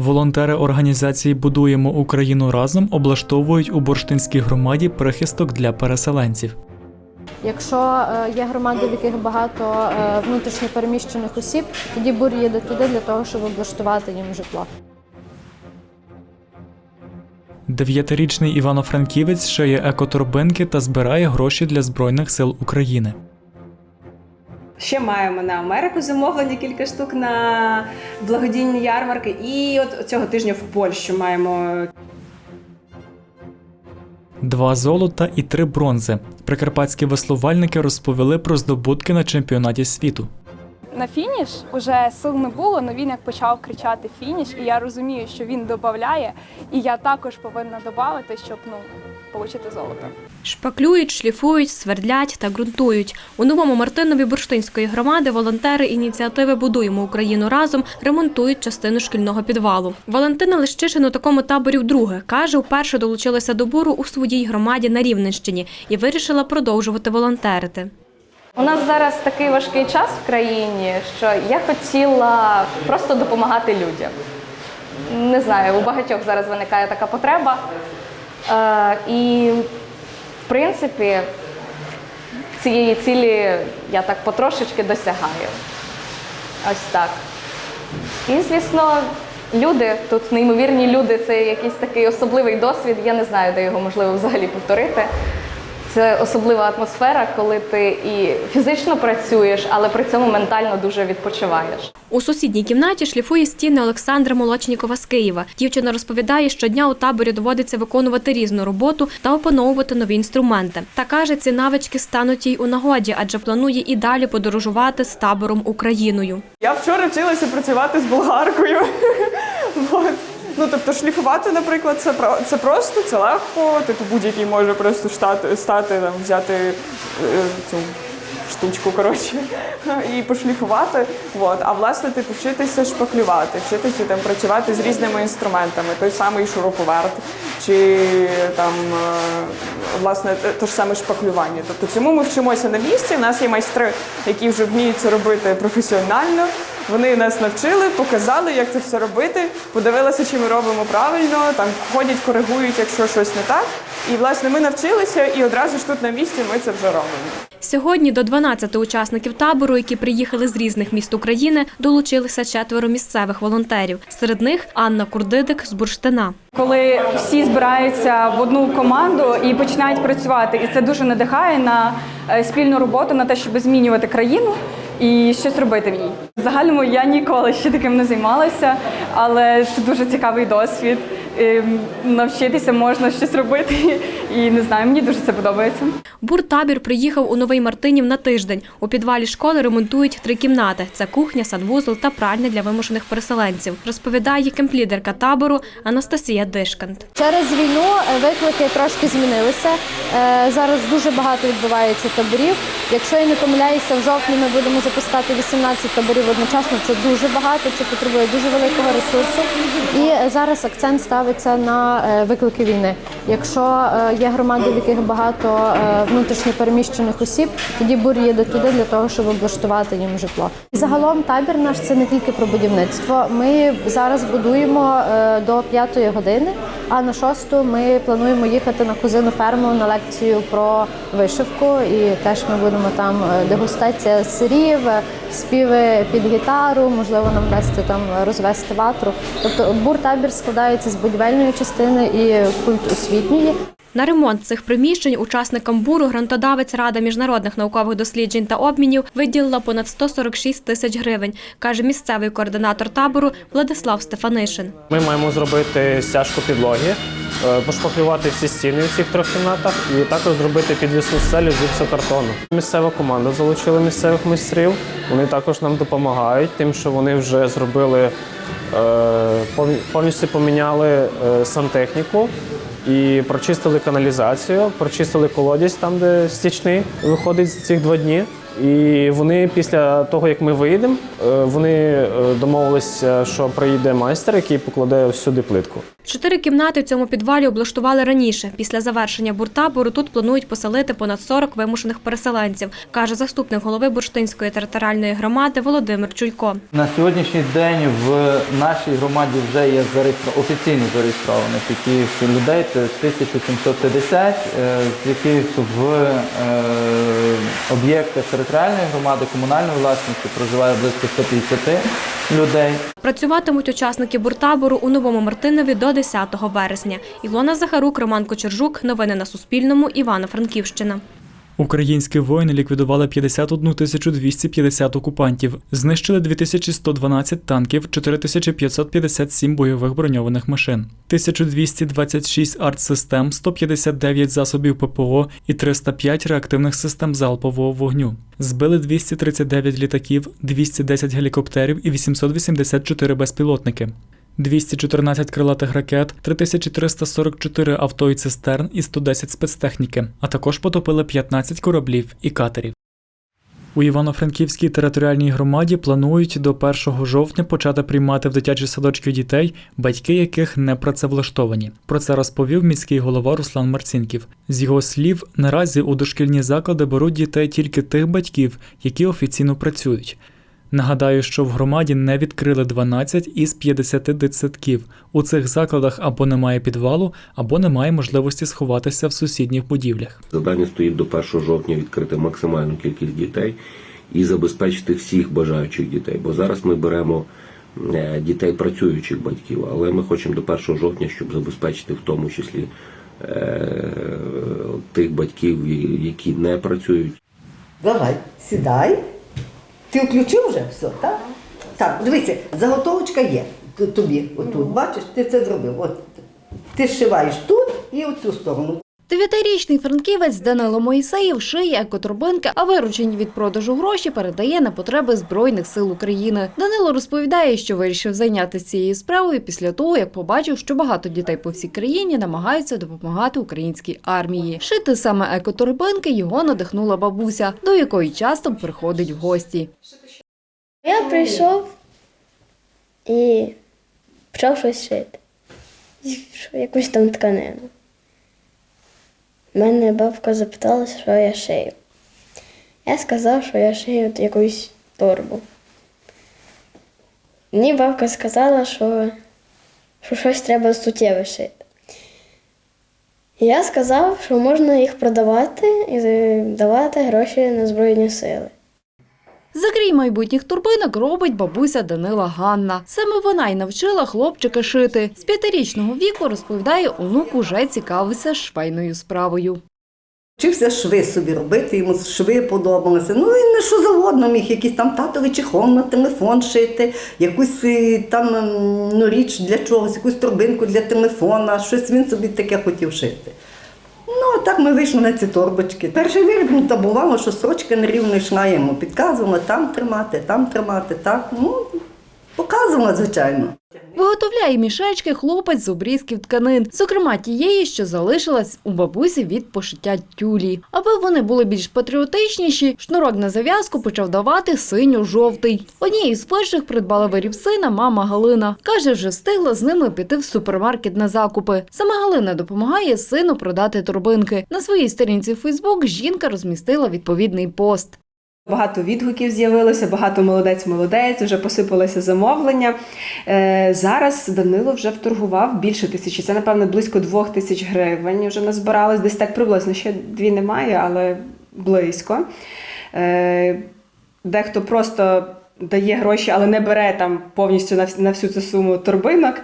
Волонтери організації Будуємо Україну разом облаштовують у бурштинській громаді прихисток для переселенців. Якщо е, є громади, в яких багато е, внутрішньо переміщених осіб, тоді бур їде туди для того, щоб облаштувати їм житло. Дев'ятирічний Івано-Франківець шиє екоторбинки та збирає гроші для Збройних сил України. Ще маємо на Америку замовлення кілька штук на благодійні ярмарки. І от цього тижня в Польщу маємо Два золота і три бронзи. Прикарпатські веслувальники розповіли про здобутки на чемпіонаті світу. на фініш уже сил не було, але він як почав кричати фініш, і я розумію, що він додає, і я також повинна додати, щоб ну отримати золото. Шпаклюють, шліфують, свердлять та ґрунтують. У новому Мартинові бурштинської громади волонтери ініціативи Будуємо Україну разом ремонтують частину шкільного підвалу. Валентина Лещишин у такому таборі вдруге каже, вперше долучилася до буру у своїй громаді на Рівненщині і вирішила продовжувати волонтерити. У нас зараз такий важкий час в країні, що я хотіла просто допомагати людям. Не знаю, у багатьох зараз виникає така потреба. Е, і, в принципі, цієї цілі я так потрошечки досягаю. Ось так. І, звісно, люди, тут неймовірні люди, це якийсь такий особливий досвід. Я не знаю, де його можливо взагалі повторити. Це особлива атмосфера, коли ти і фізично працюєш, але при цьому ментально дуже відпочиваєш. У сусідній кімнаті шліфує стіни Олександра Молочнікова з Києва. Дівчина розповідає, щодня у таборі доводиться виконувати різну роботу та опановувати нові інструменти. Та каже, ці навички стануть їй у нагоді, адже планує і далі подорожувати з табором Україною. Я вчора вчилася працювати з болгаркою. Ну, тобто шліфувати, наприклад, це це просто, це легко. Типу будь-який може просто штати, стати, там, взяти е, цю штучку, коротше, і пошліфувати. Вот. А власне, типу, вчитися шпаклювати, вчитися там працювати з різними інструментами, той самий шуруповерт, чи там е, власне те ж саме шпаклювання. Тобто цьому ми вчимося на місці. У нас є майстри, які вже вміють це робити професіонально. Вони нас навчили, показали, як це все робити, подивилися, чи ми робимо правильно, там ходять, коригують, якщо щось не так. І власне ми навчилися, і одразу ж тут на місці ми це вже робимо. Сьогодні до 12 учасників табору, які приїхали з різних міст України, долучилися четверо місцевих волонтерів. Серед них Анна Курдидик з Бурштина. коли всі збираються в одну команду і починають працювати. І це дуже надихає на е, спільну роботу, на те, щоб змінювати країну і щось робити в ній. Загальному я ніколи ще таким не займалася, але це дуже цікавий досвід. Ем, Навчитися можна щось робити, і не знаю, мені дуже це подобається. Буртабір приїхав у Новий Мартинів на тиждень. У підвалі школи ремонтують три кімнати: це кухня, санвузол та пральня для вимушених переселенців. Розповідає кемплідерка табору Анастасія Дишкант. Через війну е, виклики трошки змінилися. Е, Зараз дуже багато відбувається таборів. Якщо я не помиляюся, в жовтні ми будемо запускати 18 таборів одночасно. Це дуже багато, це потребує дуже великого ресурсу. І е, зараз акцент ставиться на виклики війни. Якщо є громади, в яких багато е, внутрішньо переміщених осіб, тоді бур їде туди для того, щоб облаштувати їм житло. Загалом табір наш це не тільки про будівництво. Ми зараз будуємо е, до п'ятої години, а на шосту ми плануємо їхати на кузину ферму на лекцію про вишивку. І теж ми будемо там е, дегустація сирів, співи під гітару, можливо, нам вести там розвести ватру. Тобто бур-табір складається з будівельної частини і культ освітньої. На ремонт цих приміщень учасникам буру грантодавець Рада міжнародних наукових досліджень та обмінів виділила понад 146 тисяч гривень, каже місцевий координатор табору Владислав Стефанишин. Ми маємо зробити стяжку підлоги, е, пошпаклювати всі стіни у всіх трьох кімнатах і також зробити підвісну стелю з гіпсокартону. Місцева команда залучила місцевих майстрів. Вони також нам допомагають, тим, що вони вже зробили е, повністю поміняли е, сантехніку. І прочистили каналізацію, прочистили колодязь там, де стічний виходить з цих два дні. І вони після того, як ми виїдемо, е, вони е, домовилися, що приїде майстер, який покладе всюди плитку. Чотири кімнати в цьому підвалі облаштували раніше. Після завершення буртабору тут планують поселити понад 40 вимушених переселенців, каже заступник голови Бурштинської територіальної громади Володимир Чуйко. На сьогоднішній день в нашій громаді вже є зареєстро... офіційно зареєстрованих таких людей, це 1750, е, з яких в об'єктах територіальної громади, комунальної власності проживає близько 150 людей. Працюватимуть учасники буртабору у Новому Мартинові до 10 вересня. Ілона Захарук, Роман Кочержук. Новини на Суспільному. Івано-Франківщина. Українські воїни ліквідували 51 тисячу 250 окупантів, знищили 2112 танків, 4557 бойових броньованих машин, 1226 артсистем, 159 засобів ППО і 305 реактивних систем залпового вогню. Збили 239 літаків, 210 гелікоптерів і 884 безпілотники. 214 крилатих ракет, 3344 авто і цистерн і 110 спецтехніки, а також потопили 15 кораблів і катерів. У Івано-Франківській територіальній громаді планують до 1 жовтня почати приймати в дитячі садочки дітей, батьки яких не працевлаштовані. Про це розповів міський голова Руслан Марцінків. З його слів, наразі у дошкільні заклади беруть дітей тільки тих батьків, які офіційно працюють. Нагадаю, що в громаді не відкрили 12 із 50 дитсадків. У цих закладах або немає підвалу, або немає можливості сховатися в сусідніх будівлях. Завдання стоїть до 1 жовтня відкрити максимальну кількість дітей і забезпечити всіх бажаючих дітей. Бо зараз ми беремо е, дітей працюючих батьків, але ми хочемо до 1 жовтня, щоб забезпечити в тому числі е, тих батьків, які не працюють. Давай, сідай. Ти включив вже все, так? Так, дивися, заготовочка є тобі отут. Бачиш, ти це зробив. От ти зшиваєш тут і оцю сторону. Дев'ятирічний франківець Данило Моїсеєв шиє екотурбинки, а виручені від продажу гроші передає на потреби Збройних сил України. Данило розповідає, що вирішив зайнятися цією справою після того, як побачив, що багато дітей по всій країні намагаються допомагати українській армії. Шити саме екотурбинки його надихнула бабуся, до якої часто приходить в гості. Я прийшов і почав щось шити. Якусь там тканину. Мене бабка запитала, що я шию. Я сказав, що я шию якусь торбу. Мені бабка сказала, що, що щось треба суттєве шити. Я сказав, що можна їх продавати і давати гроші на Збройні сили. Закрій майбутніх турбинок робить бабуся Данила Ганна. Саме вона й навчила хлопчика шити. З п'ятирічного віку розповідає, онук уже цікавився швейною справою. Вчився шви собі робити, йому шви подобалися. Ну він не що завгодно міг, якийсь там татовий чехол на телефон шити, якусь е, там ну, річ для чогось, якусь торбинку для телефона, щось він собі таке хотів шити. Ну, так ми вийшли на ці торбочки. Перший виріб, ну, бувало, що сорочки нерівно йшла йому. Підказувала там тримати, там тримати, так. Ну, показувала, звичайно. Виготовляє мішечки хлопець з обрізків тканин, зокрема тієї, що залишилась у бабусі від пошиття тюлі. Аби вони були більш патріотичніші, шнурок на зав'язку почав давати синьо-жовтий. Однією з перших придбала виріб сина мама Галина. Каже, вже встигла з ними піти в супермаркет на закупи. Саме Галина допомагає сину продати торбинки. На своїй сторінці Фейсбук жінка розмістила відповідний пост. Багато відгуків з'явилося, багато молодець-молодець, вже посипалося замовлення. Е, зараз Данило вже вторгував більше тисячі. Це, напевно, близько двох тисяч гривень вже назбиралось. Десь так приблизно. Ще дві немає, але близько. Е, дехто просто дає гроші, але не бере там повністю на, всю цю суму торбинок.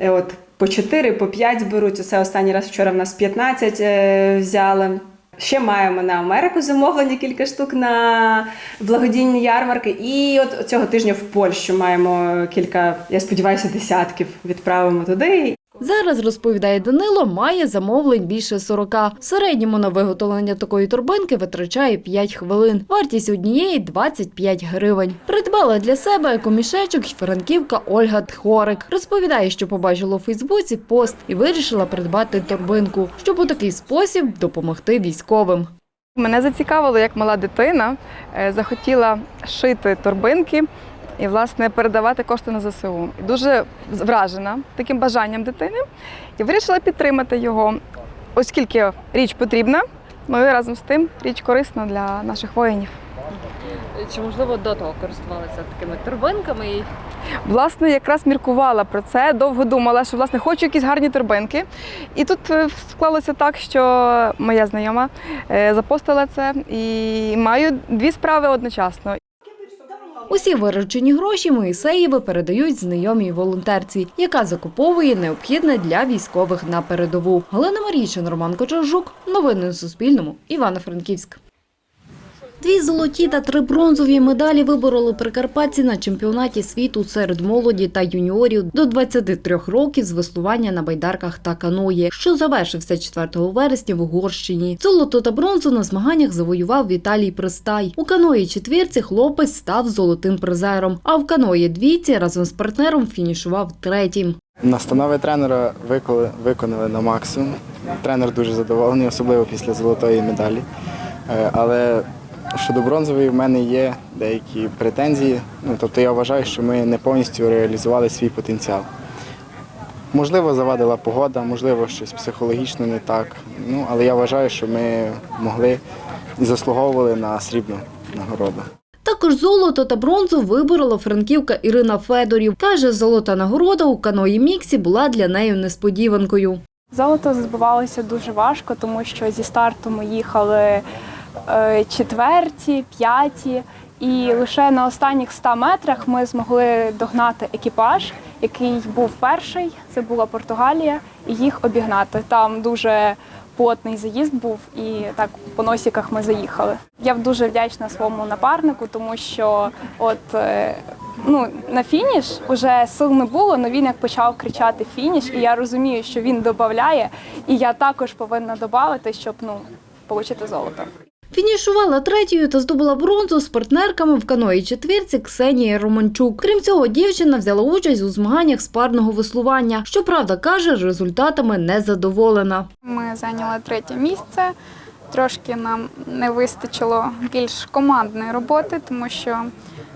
Е, от по 4, по 5 беруть. Це останній раз вчора в нас 15 е, взяли. Ще маємо на Америку замовлення кілька штук на благодійні ярмарки. І от цього тижня в Польщу маємо кілька, я сподіваюся, десятків відправимо туди. Зараз, розповідає Данило, має замовлень більше 40. В середньому на виготовлення такої торбинки витрачає 5 хвилин. Вартість однієї 25 гривень. Придбала для себе екомішечок й франківка Ольга Тхорик. Розповідає, що побачила у Фейсбуці пост і вирішила придбати торбинку, щоб у такий спосіб допомогти військовим. Мене зацікавило, як мала дитина е, захотіла шити торбинки і власне передавати кошти на ЗСУ. Дуже вражена таким бажанням дитини і вирішила підтримати його, оскільки річ потрібна, ну і разом з тим річ корисна для наших воїнів. Чи можливо до того користувалися такими торбинками? І... Власне, якраз міркувала про це, довго думала, що власне хочу якісь гарні торбинки. І тут е, склалося так, що моя знайома е, запостила це і маю дві справи одночасно. Усі виручені гроші Моїсеєви передають знайомій волонтерці, яка закуповує необхідне для військових на передову. Галина Марійчин, Роман Кочержук. Новини на Суспільному. Івано-Франківськ. Дві золоті та три бронзові медалі вибороли прикарпатці на чемпіонаті світу серед молоді та юніорів до 23 років з веслування на байдарках та каної, що завершився 4 вересня в Угорщині. Золото та бронзу на змаганнях завоював Віталій Пристай. У каної четвірці хлопець став золотим призером, а в каної двійці разом з партнером фінішував третім. Настанови тренера виконали, на максимум. Тренер дуже задоволений, особливо після золотої медалі. Е, Але щодо бронзової в мене є деякі претензії. Ну, тобто я вважаю, що ми не повністю реалізували свій потенціал. Можливо, завадила погода, можливо, щось психологічно не так. Ну, але я вважаю, що ми могли і заслуговували на срібну нагороду. Також золото та бронзу виборола франківка Ірина Федорів. Каже, золота нагорода у каної Міксі була для неї несподіванкою. Золото збивалося дуже важко, тому що зі старту ми їхали четверті, п'яті, і лише на останніх 100 метрах ми змогли догнати екіпаж, який був перший. Це була Португалія, і їх обігнати. Там дуже плотний заїзд був, і так по носіках ми заїхали. Я дуже вдячна своєму напарнику, тому що от е, ну на фініш уже сил не було, але він як почав кричати фініш, і я розумію, що він додає, і я також повинна додати, щоб ну отримати золото. Фінішувала третьою та здобула бронзу з партнерками в каної четвірці Ксенія Романчук. Крім цього, дівчина взяла участь у змаганнях з парного веслування. Щоправда, каже, результатами не задоволена. Ми зайняли третє місце. Трошки нам не вистачило більш командної роботи, тому що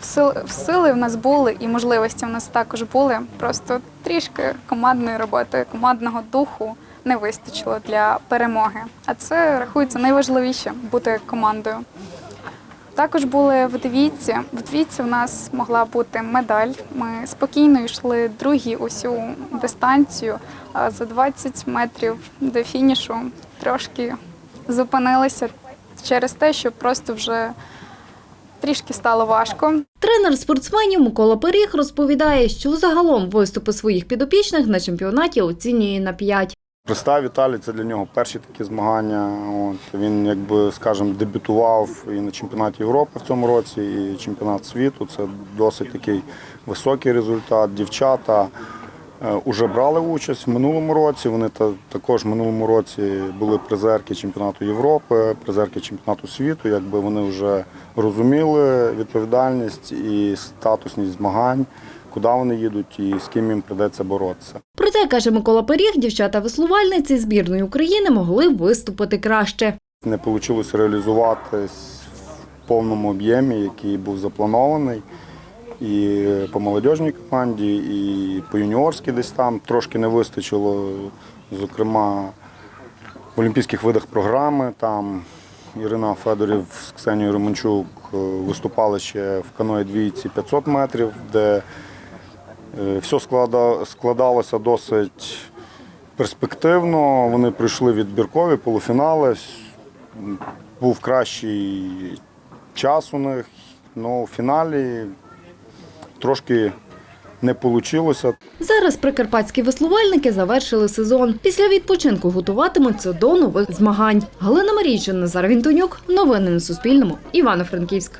в в сили в нас були і можливості в нас також були. Просто трішки командної роботи, командного духу не вистачило для перемоги. А це рахується найважливіше бути командою. Також були в двійці. В двійці в нас могла бути медаль. Ми спокійно йшли другі усю дистанцію. А за 20 метрів до фінішу трошки зупинилися через те, що просто вже трішки стало важко. Тренер спортсменів Микола Пиріг розповідає, що загалом виступи своїх підопічних на чемпіонаті оцінює на 5. Проста Віталій це для нього перші такі змагання. От він, якби скажімо, дебютував і на чемпіонаті Європи в цьому році, і чемпіонат світу. Це досить такий високий результат. Дівчата вже брали участь в минулому році. Вони та, також в минулому році були призерки чемпіонату Європи, призерки чемпіонату світу. Якби вони вже розуміли відповідальність і статусність змагань, куди вони їдуть і з ким їм придеться боротися. Проте, каже Микола Пиріг, дівчата-веслувальниці збірної України могли виступити краще. Не вийшло реалізуватись в повному об'ємі, який був запланований. І по молодіжній команді, і по юніорській десь там трошки не вистачило, зокрема, в олімпійських видах програми. Там Ірина Федорів з Ксенією Романчук е, виступали ще в каної двійці 500 метрів, де все складалося досить перспективно. Вони пройшли відбіркові полуфінали. Був кращий час у них, але в фіналі трошки не вийшло. Зараз прикарпатські веслувальники завершили сезон. Після відпочинку готуватимуться до нових змагань. Галина Марійчин, Назар Вінтонюк. Новини на Суспільному. Івано-Франківськ.